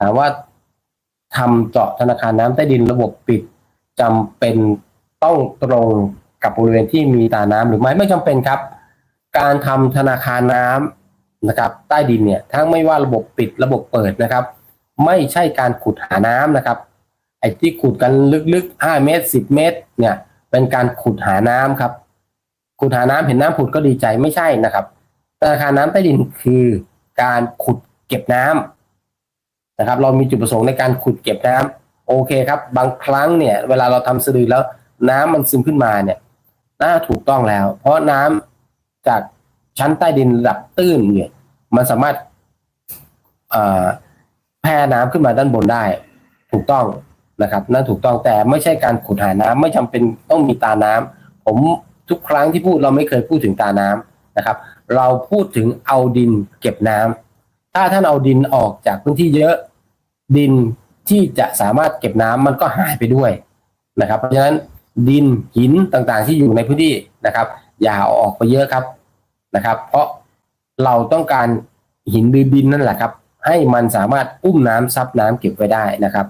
ถามว่าทำเจาะธนาคารน้ำใต้ดินระบบปิดจำเป็นต้องตรงกับบริเวณที่มีตาน้ำหรือไม่ไม่จำเป็นครับ การทำธนาคารน้ำนะครับ ใต้ดินเนี่ยทั้งไม่ว่าระบบปิดระบบเปิดนะครับ ไม่ใช่การขุดหาน้ำนะครับไอ้ที่ขุดกันลึกๆ 5 เมตร 10 เมตร เนี่ย เป็นการขุดหาน้ำครับ ขุดหาน้ำเห็นน้ำผุดก็ดีใจไม่ใช่นะครับธนาคารน้ำใต้ดินคือการขุดเก็บน้ำ นะครับ เรามีจุดประสงค์ในการขุดเก็บน้ำโอเคครับ บางครั้งเนี่ย เวลาเราทำสะดือแล้วน้ำมันซึมขึ้นมาเนี่ยน่าถูกต้องแล้ว เพราะน้ำจากชั้นใต้ดินระดับตื้นเนี่ย มันสามารถเอ่อแผ่น้ำขึ้นมาด้านบนได้ ถูกต้องนะครับนั่นถูกต้องแต่ไม่ใช่การขุดหาน้ำไม่จำเป็นต้องมีตาน้ำผมทุกครั้งที่พูดเราไม่เคยพูดถึงตาน้ำนะครับ เราพูดถึงเอาดินเก็บน้ำ ถ้าท่านเอาดินออกจากพื้นที่เยอะ ดินที่จะสามารถเก็บน้ำมันก็หายไปด้วยนะครับ เพราะฉะนั้นดินหินต่างๆที่อยู่ในพื้นที่นะครับ อย่าเอาออกไปเยอะครับนะครับ เพราะเราต้องการหินหรือดินนั่นแหละครับ ให้มันสามารถอุ้มน้ำซับน้ำเก็บไว้ได้นะครับ